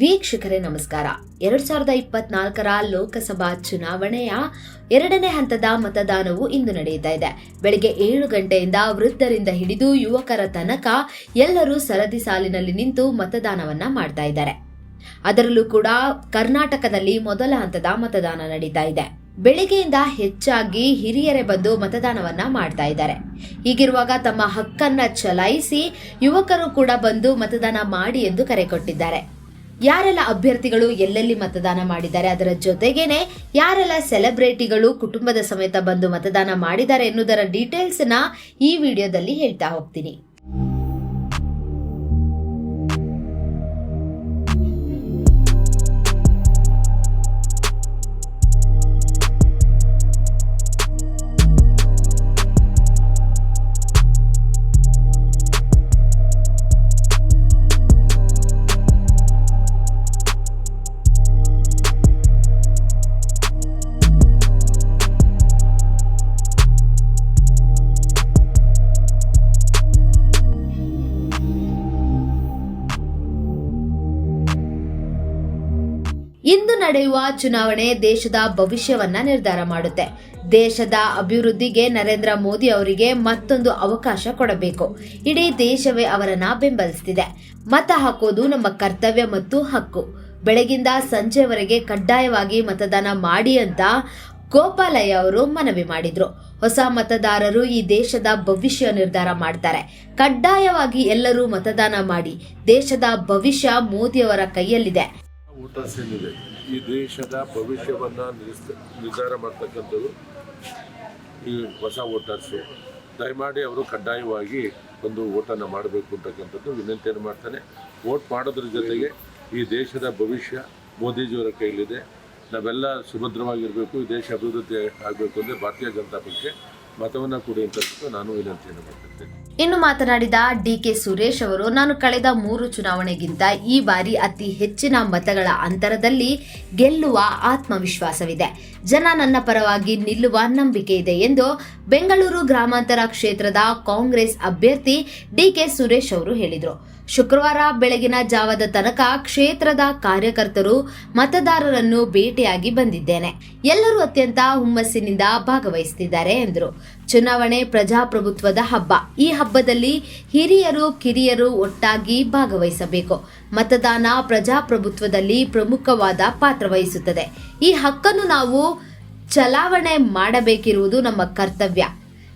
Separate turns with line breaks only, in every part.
ವೀಕ್ಷಕರೇ, ನಮಸ್ಕಾರ. ಎರಡ್ ಸಾವಿರದ ಇಪ್ಪತ್ನಾಲ್ಕರ ಲೋಕಸಭಾ ಚುನಾವಣೆಯ ಎರಡನೇ ಹಂತದ ಮತದಾನವು ಇಂದು ನಡೆಯುತ್ತಾ ಇದೆ. ಬೆಳಗ್ಗೆ ಏಳು ಗಂಟೆಯಿಂದ ವೃದ್ಧರಿಂದ ಹಿಡಿದು ಯುವಕರ ತನಕ ಎಲ್ಲರೂ ಸರದಿ ಸಾಲಿನಲ್ಲಿ ನಿಂತು ಮತದಾನವನ್ನ ಮಾಡ್ತಾ ಇದ್ದಾರೆ. ಅದರಲ್ಲೂ ಕೂಡ ಕರ್ನಾಟಕದಲ್ಲಿ ಮೊದಲ ಹಂತದ ಮತದಾನ ನಡೀತಾ ಇದೆ. ಬೆಳಿಗ್ಗೆಯಿಂದ ಹೆಚ್ಚಾಗಿ ಹಿರಿಯರೇ ಬಂದು ಮತದಾನವನ್ನ ಮಾಡ್ತಾ ಇದ್ದಾರೆ. ಹೀಗಿರುವಾಗ ತಮ್ಮ ಹಕ್ಕನ್ನ ಚಲಾಯಿಸಿ ಯುವಕರು ಕೂಡ ಬಂದು ಮತದಾನ ಮಾಡಿ ಎಂದು ಕರೆ ಕೊಟ್ಟಿದ್ದಾರೆ. ಯಾರೆಲ್ಲ ಅಭ್ಯರ್ಥಿಗಳು ಎಲ್ಲೆಲ್ಲಿ ಮತದಾನ ಮಾಡಿದ್ದಾರೆ ಅದರ ಜೊತೆಗೇನೆ ಯಾರೆಲ್ಲ ಸೆಲೆಬ್ರಿಟಿಗಳು ಕುಟುಂಬದ ಸಮೇತ ಬಂದು ಮತದಾನ ಮಾಡಿದ್ದಾರೆ ಎನ್ನುವುದರ ಡೀಟೇಲ್ಸ್ನ ಈ ವಿಡಿಯೋದಲ್ಲಿ ಹೇಳ್ತಾ ಹೋಗ್ತೀನಿ. ಇಂದು ನಡೆಯುವ ಚುನಾವಣೆ ದೇಶದ ಭವಿಷ್ಯವನ್ನ ನಿರ್ಧಾರ ಮಾಡುತ್ತೆ. ದೇಶದ ಅಭಿವೃದ್ಧಿಗೆ ನರೇಂದ್ರ ಮೋದಿ ಅವರಿಗೆ ಮತ್ತೊಂದು ಅವಕಾಶ ಕೊಡಬೇಕು. ಇಡೀ ದೇಶವೇ ಅವರನ್ನ ಬೆಂಬಲಿಸ್ತಿದೆ. ಮತ ಹಾಕೋದು ನಮ್ಮ ಕರ್ತವ್ಯ ಮತ್ತು ಹಕ್ಕು. ಬೆಳಗಿಂದ ಸಂಜೆವರೆಗೆ ಕಡ್ಡಾಯವಾಗಿ ಮತದಾನ ಮಾಡಿ ಅಂತ ಗೋಪಾಲಯ್ಯ ಅವರು ಮನವಿ ಮಾಡಿದ್ರು. ಹೊಸ ಮತದಾರರು ಈ ದೇಶದ ಭವಿಷ್ಯ ನಿರ್ಧಾರ ಮಾಡ್ತಾರೆ. ಕಡ್ಡಾಯವಾಗಿ ಎಲ್ಲರೂ ಮತದಾನ ಮಾಡಿ. ದೇಶದ ಭವಿಷ್ಯ ಮೋದಿಯವರ ಕೈಯಲ್ಲಿದೆ.
ವೋಟರ್ಸ್ ಏನಿದೆ ಈ ದೇಶದ ಭವಿಷ್ಯವನ್ನು ನಿರ್ಧಾರ ಮಾಡ್ತಕ್ಕಂಥದ್ದು ಈ ಹೊಸ ವೋಟರ್ಸು. ದಯಮಾಡಿ ಅವರು ಕಡ್ಡಾಯವಾಗಿ ಒಂದು ಓಟನ್ನು ಮಾಡಬೇಕು ಅಂತಕ್ಕಂಥದ್ದು ವಿನಂತಿಯನ್ನು ಮಾಡ್ತಾನೆ. ವೋಟ್ ಮಾಡೋದ್ರ ಜೊತೆಗೆ ಈ ದೇಶದ ಭವಿಷ್ಯ ಮೋದಿಜಿಯವರ ಕೈಲಿದೆ. ನಾವೆಲ್ಲ ಸುಭದ್ರವಾಗಿರಬೇಕು, ಈ ದೇಶ ಅಭಿವೃದ್ಧಿ ಆಗಬೇಕು ಅಂದರೆ ಭಾರತೀಯ ಜನತಾ ಪಕ್ಷಕ್ಕೆ ಮತವನ್ನು ಕೊಡಿ ನಾನು ವಿನಂತಿಯನ್ನು
ಇನ್ನು ಮಾತನಾಡಿದ ಡಿಕೆ ಸುರೇಶ್ ಅವರು, ನಾನು ಕಳೆದ ಮೂರು ಚುನಾವಣೆಗಿಂತ ಈ ಬಾರಿ ಅತಿ ಹೆಚ್ಚಿನ ಮತಗಳ ಅಂತರದಲ್ಲಿ ಗೆಲ್ಲುವ ಆತ್ಮವಿಶ್ವಾಸವಿದೆ. ಜನ ನನ್ನ ಪರವಾಗಿ ನಿಲ್ಲುವ ನಂಬಿಕೆ ಇದೆ ಎಂದು ಬೆಂಗಳೂರು ಗ್ರಾಮಾಂತರ ಕ್ಷೇತ್ರದ ಕಾಂಗ್ರೆಸ್ ಅಭ್ಯರ್ಥಿ ಡಿಕೆ ಸುರೇಶ್ ಅವರು ಹೇಳಿದರು. ಶುಕ್ರವಾರ ಬೆಳಗಿನ ಜಾವದ ತನಕ ಕ್ಷೇತ್ರದ ಕಾರ್ಯಕರ್ತರು ಮತದಾರರನ್ನು ಭೇಟಿಯಾಗಿ ಬಂದಿದ್ದೇನೆ. ಎಲ್ಲರೂ ಅತ್ಯಂತ ಹುಮ್ಮಸ್ಸಿನಿಂದ ಭಾಗವಹಿಸುತ್ತಿದ್ದಾರೆ ಎಂದರು. ಚುನಾವಣೆ ಪ್ರಜಾಪ್ರಭುತ್ವದ ಹಬ್ಬ. ಈ ಹಬ್ಬದಲ್ಲಿ ಹಿರಿಯರು, ಕಿರಿಯರು ಒಟ್ಟಾಗಿ ಭಾಗವಹಿಸಬೇಕು. ಮತದಾನ ಪ್ರಜಾಪ್ರಭುತ್ವದಲ್ಲಿ ಪ್ರಮುಖವಾದ ಪಾತ್ರ ವಹಿಸುತ್ತದೆ. ಈ ಹಕ್ಕನ್ನು ನಾವು ಚಲಾವಣೆ ಮಾಡಬೇಕಿರುವುದು ನಮ್ಮ ಕರ್ತವ್ಯ.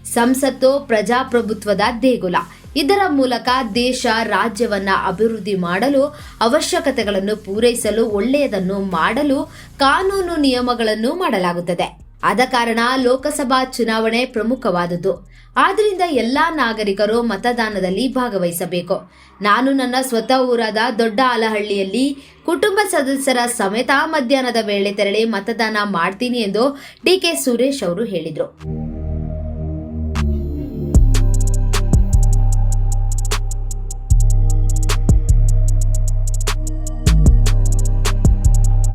ಸಂಸತ್ತು ಪ್ರಜಾಪ್ರಭುತ್ವದ ದೇಗುಲ. ಇದರ ಮೂಲಕ ದೇಶ, ರಾಜ್ಯವನ್ನ ಅಭಿವೃದ್ಧಿ ಮಾಡಲು ಅವಶ್ಯಕತೆಗಳನ್ನು ಪೂರೈಸಲು ಒಳ್ಳೆಯದನ್ನು ಮಾಡಲು ಕಾನೂನು ನಿಯಮಗಳನ್ನು ಮಾಡಲಾಗುತ್ತದೆ. ಆದ ಕಾರಣ ಲೋಕಸಭಾ ಚುನಾವಣೆ ಪ್ರಮುಖವಾದುದು ಆದ್ದರಿಂದ ಎಲ್ಲಾ ನಾಗರಿಕರು ಮತದಾನದಲ್ಲಿ ಭಾಗವಹಿಸಬೇಕು. ನಾನು ನನ್ನ ಸ್ವತಃ ಊರಾದ ದೊಡ್ಡ ಆಲಹಳ್ಳಿಯಲ್ಲಿ ಕುಟುಂಬ ಸದಸ್ಯರ ಸಮೇತ ಮಧ್ಯಾಹ್ನದ ವೇಳೆ ತೆರಳಿ ಮತದಾನ ಮಾಡ್ತೀನಿ ಎಂದು ಡಿ ಕೆ ಸುರೇಶ್ ಅವರು ಹೇಳಿದರು.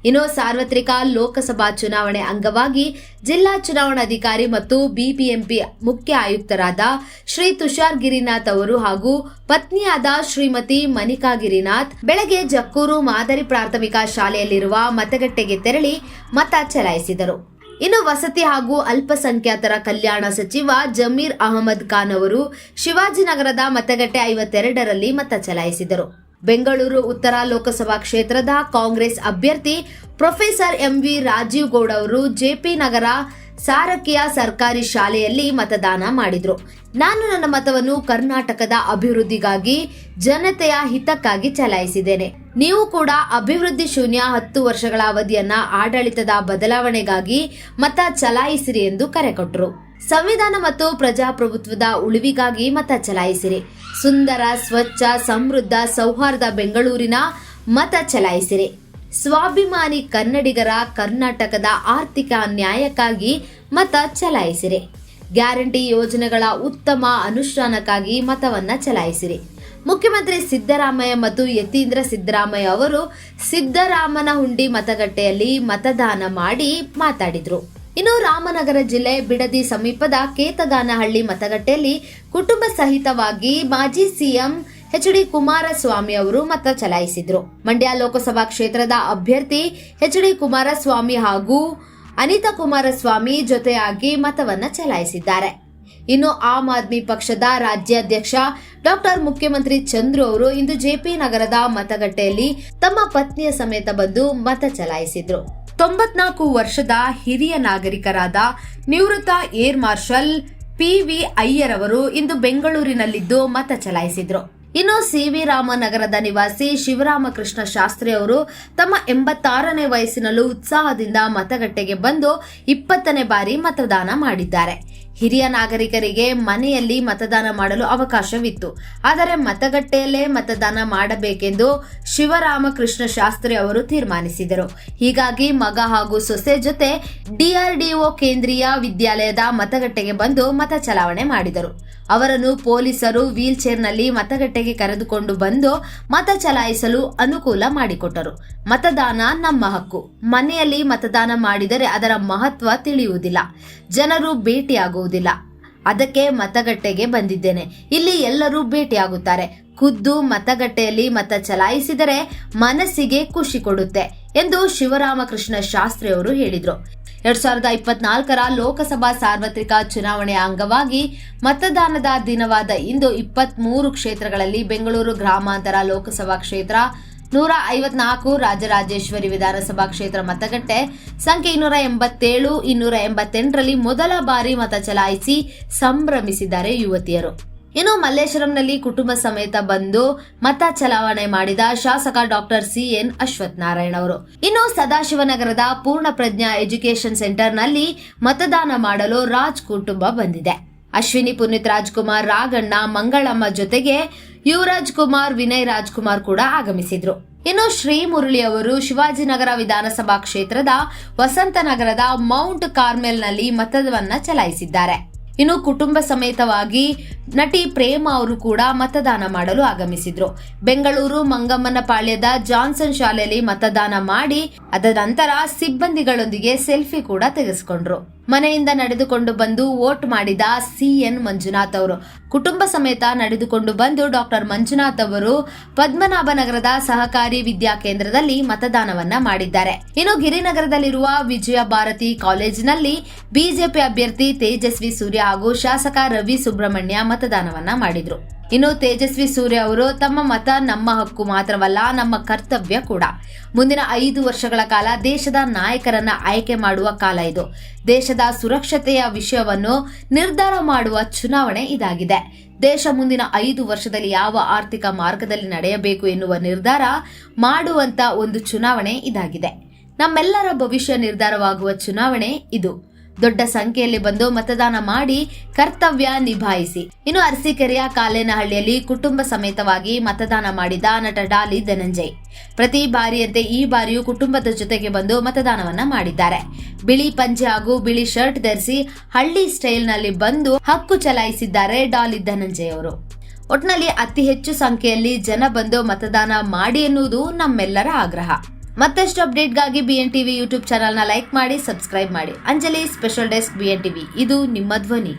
ಇನ್ನು ಸಾರ್ವತ್ರಿಕ ಲೋಕಸಭಾ ಚುನಾವಣೆ ಅಂಗವಾಗಿ ಜಿಲ್ಲಾ ಚುನಾವಣಾಧಿಕಾರಿ ಮತ್ತು ಬಿಬಿಎಂಪಿ ಮುಖ್ಯ ಆಯುಕ್ತರಾದ ಶ್ರೀ ತುಷಾರ್ ಗಿರಿನಾಥ್ ಅವರು ಹಾಗೂ ಪತ್ನಿಯಾದ ಶ್ರೀಮತಿ ಮನಿಕಾ ಗಿರಿನಾಥ್ ಬೆಳಗ್ಗೆ ಜಕ್ಕೂರು ಮಾದರಿ ಪ್ರಾಥಮಿಕ ಶಾಲೆಯಲ್ಲಿರುವ ಮತಗಟ್ಟೆಗೆ ತೆರಳಿ ಮತ ಚಲಾಯಿಸಿದರು. ಇನ್ನು ವಸತಿ ಹಾಗೂ ಅಲ್ಪಸಂಖ್ಯಾತರ ಕಲ್ಯಾಣ ಸಚಿವ ಜಮೀರ್ ಅಹಮದ್ ಖಾನ್ ಅವರು ಶಿವಾಜಿನಗರದ ಮತಗಟ್ಟೆ ಐವತ್ತೆರಡರಲ್ಲಿ ಮತ ಚಲಾಯಿಸಿದರು. ಬೆಂಗಳೂರು ಉತ್ತರ ಲೋಕಸಭಾ ಕ್ಷೇತ್ರದ ಕಾಂಗ್ರೆಸ್ ಅಭ್ಯರ್ಥಿ ಪ್ರೊಫೆಸರ್ ಎಂವಿ ರಾಜೀವ್ ಗೌಡ ಅವರು ಜೆಪಿ ನಗರ ಸಾರಕ್ಕಿಯ ಸರ್ಕಾರಿ ಶಾಲೆಯಲ್ಲಿ ಮತದಾನ ಮಾಡಿದ್ರು. ನಾನು ನನ್ನ ಮತವನ್ನು ಕರ್ನಾಟಕದ ಅಭಿವೃದ್ಧಿಗಾಗಿ, ಜನತೆಯ ಹಿತಕ್ಕಾಗಿ ಚಲಾಯಿಸಿದ್ದೇನೆ. ನೀವು ಕೂಡ ಅಭಿವೃದ್ಧಿ ಶೂನ್ಯ ಹತ್ತು ವರ್ಷಗಳ ಅವಧಿಯನ್ನ ಆಡಳಿತದ ಬದಲಾವಣೆಗಾಗಿ ಮತ ಚಲಾಯಿಸಿರಿ ಎಂದು ಕರೆ ಕೊಟ್ಟರು ಸಂವಿಧಾನ ಮತ್ತು ಪ್ರಜಾಪ್ರಭುತ್ವದ ಉಳಿವಿಗಾಗಿ ಮತ ಚಲಾಯಿಸಿರಿ. ಸುಂದರ, ಸ್ವಚ್ಛ, ಸಮೃದ್ಧ, ಸೌಹಾರ್ದ ಬೆಂಗಳೂರಿನ ಮತ ಚಲಾಯಿಸಿರಿ. ಸ್ವಾಭಿಮಾನಿ ಕನ್ನಡಿಗರ ಕರ್ನಾಟಕದ ಆರ್ಥಿಕ ನ್ಯಾಯಕ್ಕಾಗಿ ಮತ ಚಲಾಯಿಸಿರಿ. ಗ್ಯಾರಂಟಿ ಯೋಜನೆಗಳ ಉತ್ತಮ ಅನುಷ್ಠಾನಕ್ಕಾಗಿ ಮತವನ್ನ ಚಲಾಯಿಸಿರಿ. ಮುಖ್ಯಮಂತ್ರಿ ಸಿದ್ದರಾಮಯ್ಯ ಮತ್ತು ಯತೀಂದ್ರ ಸಿದ್ದರಾಮಯ್ಯ ಅವರು ಸಿದ್ದರಾಮನ ಹುಂಡಿ ಮತಗಟ್ಟೆಯಲ್ಲಿ ಮತದಾನ ಮಾಡಿ ಮಾತಾಡಿದರು. ಇನ್ನು ರಾಮನಗರ ಜಿಲ್ಲೆ ಬಿಡದಿ ಸಮೀಪದ ಕೇತಗಾನಹಳ್ಳಿ ಮತಗಟ್ಟೆಯಲ್ಲಿ ಕುಟುಂಬ ಸಹಿತವಾಗಿ ಮಾಜಿ ಸಿಎಂ ಎಚ್ ಡಿ ಕುಮಾರಸ್ವಾಮಿ ಅವರು ಮತ ಚಲಾಯಿಸಿದ್ರು. ಮಂಡ್ಯ ಲೋಕಸಭಾ ಕ್ಷೇತ್ರದ ಅಭ್ಯರ್ಥಿ ಎಚ್ ಡಿ ಕುಮಾರಸ್ವಾಮಿ ಹಾಗೂ ಅನಿತಾ ಕುಮಾರಸ್ವಾಮಿ ಜೊತೆಯಾಗಿ ಮತವನ್ನ ಚಲಾಯಿಸಿದ್ದಾರೆ. ಇನ್ನು ಆಮ್ ಆದ್ಮಿ ಪಕ್ಷದ ರಾಜ್ಯಾಧ್ಯಕ್ಷ ಡಾಕ್ಟರ್ ಮುಖ್ಯಮಂತ್ರಿ ಚಂದ್ರು ಅವರು ಇಂದು ಜೆಪಿ ನಗರದ ಮತಗಟ್ಟೆಯಲ್ಲಿ ತಮ್ಮ ಪತ್ನಿಯ ಸಮೇತ ಬಂದು ಮತ ಚಲಾಯಿಸಿದ್ರು. ತೊಂಬತ್ನಾಲ್ಕು ವರ್ಷದ ಹಿರಿಯ ನಾಗರಿಕರಾದ ನಿವೃತ್ತ air marshal P V Iyer ಅವರು ಇಂದು ಬೆಂಗಳೂರಿನಲ್ಲಿದ್ದು ಮತ ಚಲಾಯಿಸಿದ್ರು. ಇನ್ನು ಸಿ ವಿ ರಾಮನಗರದ ನಿವಾಸಿ ಶಿವರಾಮಕೃಷ್ಣ ಶಾಸ್ತ್ರಿ ಅವರು ತಮ್ಮ ಎಂಬತ್ತಾರನೇ ವಯಸ್ಸಿನಲ್ಲೂ ಉತ್ಸಾಹದಿಂದ ಮತಗಟ್ಟೆಗೆ ಬಂದು ಇಪ್ಪತ್ತನೇ ಬಾರಿ ಮತದಾನ ಮಾಡಿದ್ದಾರೆ. ಹಿರಿಯ ನಾಗರಿಕರಿಗೆ ಮನೆಯಲ್ಲಿ ಮತದಾನ ಮಾಡಲು ಅವಕಾಶವಿತ್ತು. ಆದರೆ ಮತಗಟ್ಟೆಯಲ್ಲೇ ಮತದಾನ ಮಾಡಬೇಕೆಂದು ಶಿವರಾಮಕೃಷ್ಣ ಶಾಸ್ತ್ರಿ ಅವರು ತೀರ್ಮಾನಿಸಿದರು. ಹೀಗಾಗಿ ಮಗ ಹಾಗೂ ಸೊಸೆ ಜೊತೆ ಡಿಆರ್ಡಿಒ ಕೇಂದ್ರೀಯ ವಿದ್ಯಾಲಯದ ಮತಗಟ್ಟೆಗೆ ಬಂದು ಮತ ಚಲಾವಣೆ ಮಾಡಿದರು. ಅವರನ್ನು ಪೊಲೀಸರು ವೀಲ್ ಚೇರ್ನಲ್ಲಿ ಮತಗಟ್ಟೆಗೆ ಕರೆದುಕೊಂಡು ಬಂದು ಮತ ಚಲಾಯಿಸಲು ಅನುಕೂಲ ಮಾಡಿಕೊಟ್ಟರು. ಮತದಾನ ನಮ್ಮ ಹಕ್ಕು. ಮನೆಯಲ್ಲಿ ಮತದಾನ ಮಾಡಿದರೆ ಅದರ ಮಹತ್ವ ತಿಳಿಯುವುದಿಲ್ಲ. ಜನರು ಭೇಟಿಯಾಗುವುದಿಲ್ಲ ಅದಕ್ಕೆ ಮತಗಟ್ಟೆಗೆ ಬಂದಿದ್ದೇನೆ. ಇಲ್ಲಿ ಎಲ್ಲರೂ ಭೇಟಿಯಾಗುತ್ತಾರೆ. ಖುದ್ದು ಮತಗಟ್ಟೆಯಲ್ಲಿ ಮತ ಚಲಾಯಿಸಿದರೆ ಮನಸ್ಸಿಗೆ ಖುಷಿ ಕೊಡುತ್ತೆ ಎಂದು ಶಿವರಾಮಕೃಷ್ಣ ಶಾಸ್ತ್ರಿ ಅವರು ಹೇಳಿದರು. ಎರಡ್ ಸಾವಿರದ ಇಪ್ಪತ್ನಾಲ್ಕರ ಲೋಕಸಭಾ ಸಾರ್ವತ್ರಿಕ ಚುನಾವಣೆಯ ಅಂಗವಾಗಿ ಮತದಾನದ ದಿನವಾದ ಇಂದು ಇಪ್ಪತ್ಮೂರು ಕ್ಷೇತ್ರಗಳಲ್ಲಿ ಬೆಂಗಳೂರು ಗ್ರಾಮಾಂತರ ಲೋಕಸಭಾ ಕ್ಷೇತ್ರ ನೂರ ಐವತ್ನಾಲ್ಕು ರಾಜರಾಜೇಶ್ವರಿ ವಿಧಾನಸಭಾ ಕ್ಷೇತ್ರ ಮತಗಟ್ಟೆ, ಸಂಖ್ಯೆ ಇನ್ನೂರ ಎಂಬತ್ತೇಳು, ಇನ್ನೂರ ಎಂಬತ್ತೆಂಟರಲ್ಲಿ ಮೊದಲ ಬಾರಿ ಮತ ಚಲಾಯಿಸಿ ಸಂಭ್ರಮಿಸಿದ್ದಾರೆ ಯುವತಿಯರು. ಇನ್ನು ಮಲ್ಲೇಶ್ವರಂನಲ್ಲಿ ಕುಟುಂಬ ಸಮೇತ ಬಂದು ಮತ ಚಲಾವಣೆ ಮಾಡಿದ ಶಾಸಕ doctor C N Ashwath Narayana ಅವರು. ಇನ್ನು ಸದಾಶಿವನಗರದ ಪೂರ್ಣ ಪ್ರಜ್ಞಾ ಎಜುಕೇಶನ್ ಸೆಂಟರ್ನಲ್ಲಿ ಮತದಾನ ಮಾಡಲು ರಾಜ್ ಕುಟುಂಬ ಬಂದಿದೆ. ಅಶ್ವಿನಿ ಪುನೀತ್ ರಾಜ್ಕುಮಾರ್, ರಾಗಣ್ಣ, ಮಂಗಳಮ್ಮ ಜೊತೆಗೆ ಯುವರಾಜ್ ಕುಮಾರ್, ವಿನಯ್ ರಾಜ್ಕುಮಾರ್ ಕೂಡ ಆಗಮಿಸಿದ್ರು. ಇನ್ನು ಶ್ರೀ ಮುರಳಿ ಅವರು ಶಿವಾಜಿನಗರ ವಿಧಾನಸಭಾ ಕ್ಷೇತ್ರದ ವಸಂತನಗರದ ಮೌಂಟ್ ಕಾರ್ಮೆಲ್ನಲ್ಲಿ ಮತವನ್ನ ಚಲಾಯಿಸಿದ್ದಾರೆ. ಇನ್ನು ಕುಟುಂಬ ಸಮೇತವಾಗಿ ನಟಿ ಪ್ರೇಮ ಅವರು ಕೂಡ ಮತದಾನ ಮಾಡಲು ಆಗಮಿಸಿದ್ರು. ಬೆಂಗಳೂರು ಮಂಗಮ್ಮನ ಪಾಳ್ಯದ ಜಾನ್ಸನ್ ಶಾಲೆಯಲ್ಲಿ ಮತದಾನ ಮಾಡಿ ಅದರ ನಂತರ ಸಿಬ್ಬಂದಿಗಳೊಂದಿಗೆ ಸೆಲ್ಫಿ ಕೂಡ ತೆಗೆಸಿಕೊಂಡ್ರು. ಮನೆಯಿಂದ ನಡೆದುಕೊಂಡು ಬಂದು ವೋಟ್ ಮಾಡಿದ ಸಿಎನ್ ಮಂಜುನಾಥ್ ಅವರು. ಕುಟುಂಬ ಸಮೇತ ನಡೆದುಕೊಂಡು ಬಂದು ಡಾಕ್ಟರ್ ಮಂಜುನಾಥ್ ಅವರು ಪದ್ಮನಾಭನಗರದ ಸಹಕಾರಿ ವಿದ್ಯಾ ಕೇಂದ್ರದಲ್ಲಿ ಮತದಾನವನ್ನ ಮಾಡಿದ್ದಾರೆ. ಇನ್ನು ಗಿರಿನಗರದಲ್ಲಿರುವ ವಿಜಯ ಭಾರತಿ ಕಾಲೇಜಿನಲ್ಲಿ ಬಿಜೆಪಿ ಅಭ್ಯರ್ಥಿ ತೇಜಸ್ವಿ ಸೂರ್ಯ ಹಾಗೂ ಶಾಸಕ ರವಿ ಸುಬ್ರಹ್ಮಣ್ಯ ಮತದಾನವನ್ನ ಮಾಡಿದ್ರು. ಇನ್ನು ತೇಜಸ್ವಿ ಸೂರ್ಯ ಅವರು ತಮ್ಮ ಮತ ನಮ್ಮ ಹಕ್ಕು ಮಾತ್ರವಲ್ಲ, ನಮ್ಮ ಕರ್ತವ್ಯ ಕೂಡ. ಮುಂದಿನ ಐದು ವರ್ಷಗಳ ಕಾಲ ದೇಶದ ನಾಯಕರನ್ನ ಆಯ್ಕೆ ಮಾಡುವ ಕಾಲ ಇದು. ದೇಶದ ಸುರಕ್ಷತೆಯ ವಿಷಯವನ್ನು ನಿರ್ಧಾರ ಮಾಡುವ ಚುನಾವಣೆ ಇದಾಗಿದೆ. ದೇಶ ಮುಂದಿನ ಐದು ವರ್ಷದಲ್ಲಿ ಯಾವ ಆರ್ಥಿಕ ಮಾರ್ಗದಲ್ಲಿ ನಡೆಯಬೇಕು ಎನ್ನುವ ನಿರ್ಧಾರ ಮಾಡುವಂತ ಒಂದು ಚುನಾವಣೆ ಇದಾಗಿದೆ. ನಮ್ಮೆಲ್ಲರ ಭವಿಷ್ಯ ನಿರ್ಧಾರವಾಗುವ ಚುನಾವಣೆ ಇದು. ದೊಡ್ಡ ಸಂಖ್ಯೆಯಲ್ಲಿ ಬಂದು ಮತದಾನ ಮಾಡಿ ಕರ್ತವ್ಯ ನಿಭಾಯಿಸಿ. ಇನ್ನು ಅರಸೀಕೆರೆಯ ಕಾಲೇನಹಳ್ಳಿಯಲ್ಲಿ ಕುಟುಂಬ ಸಮೇತವಾಗಿ ಮತದಾನ ಮಾಡಿದ ನಟ ಡಾಲಿ ಧನಂಜಯ್. ಪ್ರತಿ ಬಾರಿಯಂತೆ ಈ ಬಾರಿಯೂ ಕುಟುಂಬದ ಜೊತೆಗೆ ಬಂದು ಮತದಾನವನ್ನ ಮಾಡಿದ್ದಾರೆ. ಬಿಳಿ ಪಂಚೆ ಹಾಗೂ ಬಿಳಿ ಶರ್ಟ್ ಧರಿಸಿ ಹಳ್ಳಿ ಸ್ಟೈಲ್ನಲ್ಲಿ ಬಂದು ಹಕ್ಕು ಚಲಾಯಿಸಿದ್ದಾರೆ ಡಾಲಿ ಧನಂಜಯ್ ಅವರು. ಒಟ್ನಲ್ಲಿ ಅತಿ ಹೆಚ್ಚು ಸಂಖ್ಯೆಯಲ್ಲಿ ಜನ ಬಂದು ಮತದಾನ ಮಾಡಿ ಎನ್ನುವುದು ನಮ್ಮೆಲ್ಲರ ಆಗ್ರಹ. ಮತ್ತಷ್ಟು ಅಪ್ಡೇಟ್ಗಾಗಿ ಬಿ ಬಿಎನ್ ಟಿವಿ ಯೂಟ್ಯೂಬ್ ಚಾನಲ್ನ ಲೈಕ್ ಮಾಡಿ, ಸಬ್ಸ್ಕ್ರೈಬ್ ಮಾಡಿ. Anjali, special desk B BN TV ಇದು ನಿಮ್ಮ ಧ್ವನಿ.